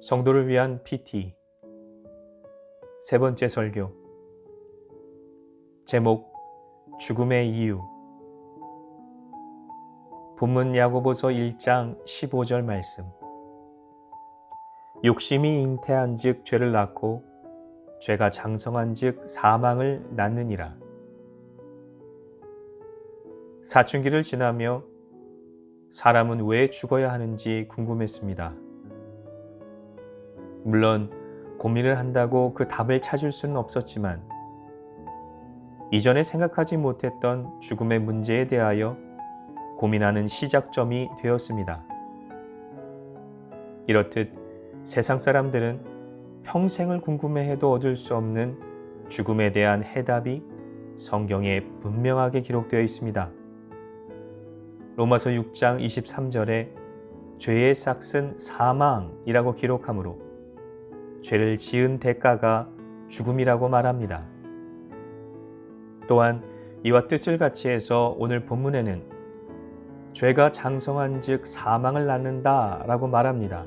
성도를 위한 PT. 세 번째 설교. 제목 죽음의 이유. 본문 야고보서 1장 15절 말씀. 욕심이 잉태한 즉 죄를 낳고 죄가 장성한 즉 사망을 낳느니라. 사춘기를 지나며 사람은 왜 죽어야 하는지 궁금했습니다. 물론 고민을 한다고 그 답을 찾을 수는 없었지만 이전에 생각하지 못했던 죽음의 문제에 대하여 고민하는 시작점이 되었습니다. 이렇듯 세상 사람들은 평생을 궁금해해도 얻을 수 없는 죽음에 대한 해답이 성경에 분명하게 기록되어 있습니다. 로마서 6장 23절에 죄의 싹은 사망이라고 기록하므로 죄를 지은 대가가 죽음이라고 말합니다. 또한 이와 뜻을 같이 해서 오늘 본문에는 죄가 장성한 즉 사망을 낳는다 라고 말합니다.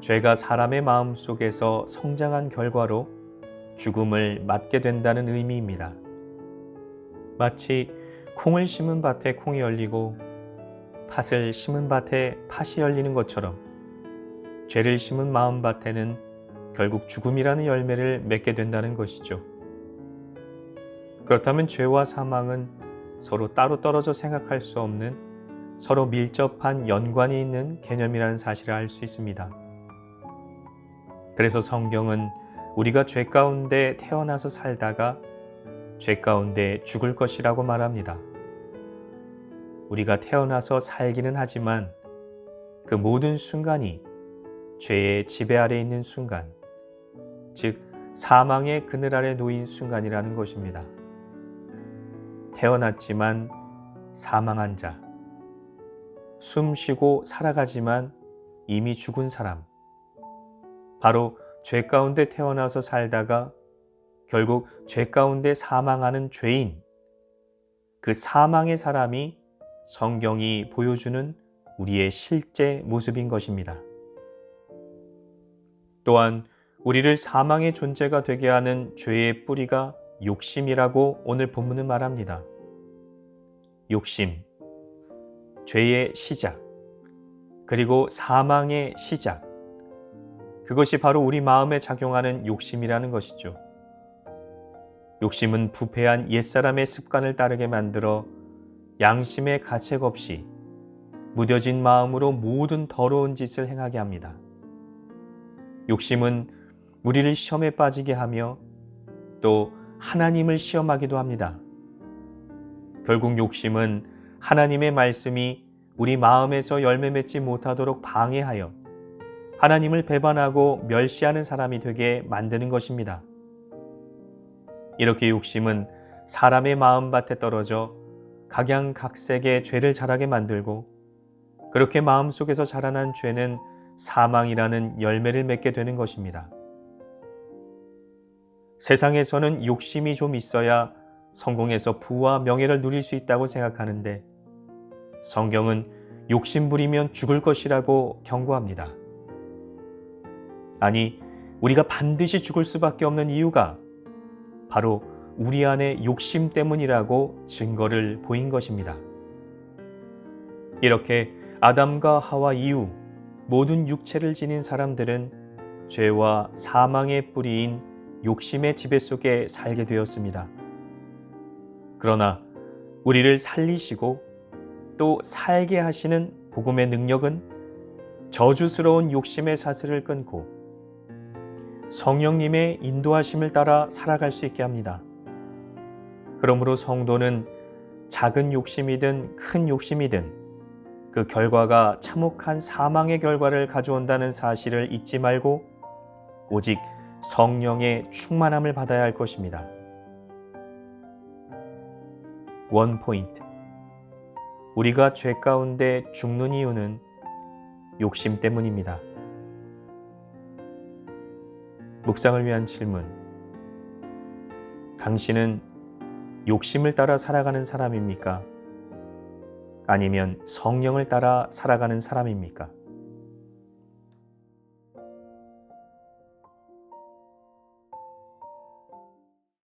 죄가 사람의 마음 속에서 성장한 결과로 죽음을 맞게 된다는 의미입니다. 마치 콩을 심은 밭에 콩이 열리고 팥을 심은 밭에 팥이 열리는 것처럼 죄를 심은 마음 밭에는 결국 죽음이라는 열매를 맺게 된다는 것이죠. 그렇다면 죄와 사망은 서로 따로 떨어져 생각할 수 없는 서로 밀접한 연관이 있는 개념이라는 사실을 알 수 있습니다. 그래서 성경은 우리가 죄 가운데 태어나서 살다가 죄 가운데 죽을 것이라고 말합니다. 우리가 태어나서 살기는 하지만 그 모든 순간이 죄의 지배 아래 있는 순간, 즉 사망의 그늘 아래 놓인 순간이라는 것입니다. 태어났지만 사망한 자, 숨 쉬고 살아가지만 이미 죽은 사람, 바로 죄 가운데 태어나서 살다가 결국 죄 가운데 사망하는 죄인, 그 사망의 사람이 성경이 보여주는 우리의 실제 모습인 것입니다. 또한 우리를 사망의 존재가 되게 하는 죄의 뿌리가 욕심이라고 오늘 본문은 말합니다. 욕심, 죄의 시작, 그리고 사망의 시작. 그것이 바로 우리 마음에 작용하는 욕심이라는 것이죠. 욕심은 부패한 옛사람의 습관을 따르게 만들어 양심의 가책 없이 무뎌진 마음으로 모든 더러운 짓을 행하게 합니다. 욕심은 우리를 시험에 빠지게 하며 또 하나님을 시험하기도 합니다. 결국 욕심은 하나님의 말씀이 우리 마음에서 열매 맺지 못하도록 방해하여 하나님을 배반하고 멸시하는 사람이 되게 만드는 것입니다. 이렇게 욕심은 사람의 마음밭에 떨어져 각양각색의 죄를 자라게 만들고 그렇게 마음속에서 자라난 죄는 사망이라는 열매를 맺게 되는 것입니다. 세상에서는 욕심이 좀 있어야 성공해서 부와 명예를 누릴 수 있다고 생각하는데 성경은 욕심 부리면 죽을 것이라고 경고합니다. 아니, 우리가 반드시 죽을 수밖에 없는 이유가 바로 우리 안의 욕심 때문이라고 증거를 보인 것입니다. 이렇게 아담과 하와 이후 모든 육체를 지닌 사람들은 죄와 사망의 뿌리인 욕심의 지배 속에 살게 되었습니다. 그러나 우리를 살리시고 또 살게 하시는 복음의 능력은 저주스러운 욕심의 사슬을 끊고 성령님의 인도하심을 따라 살아갈 수 있게 합니다. 그러므로 성도는 작은 욕심이든 큰 욕심이든 그 결과가 참혹한 사망의 결과를 가져온다는 사실을 잊지 말고 오직 성령의 충만함을 받아야 할 것입니다. 원 포인트. 우리가 죄 가운데 죽는 이유는 욕심 때문입니다. 묵상을 위한 질문. 당신은 욕심을 따라 살아가는 사람입니까? 아니면 성령을 따라 살아가는 사람입니까?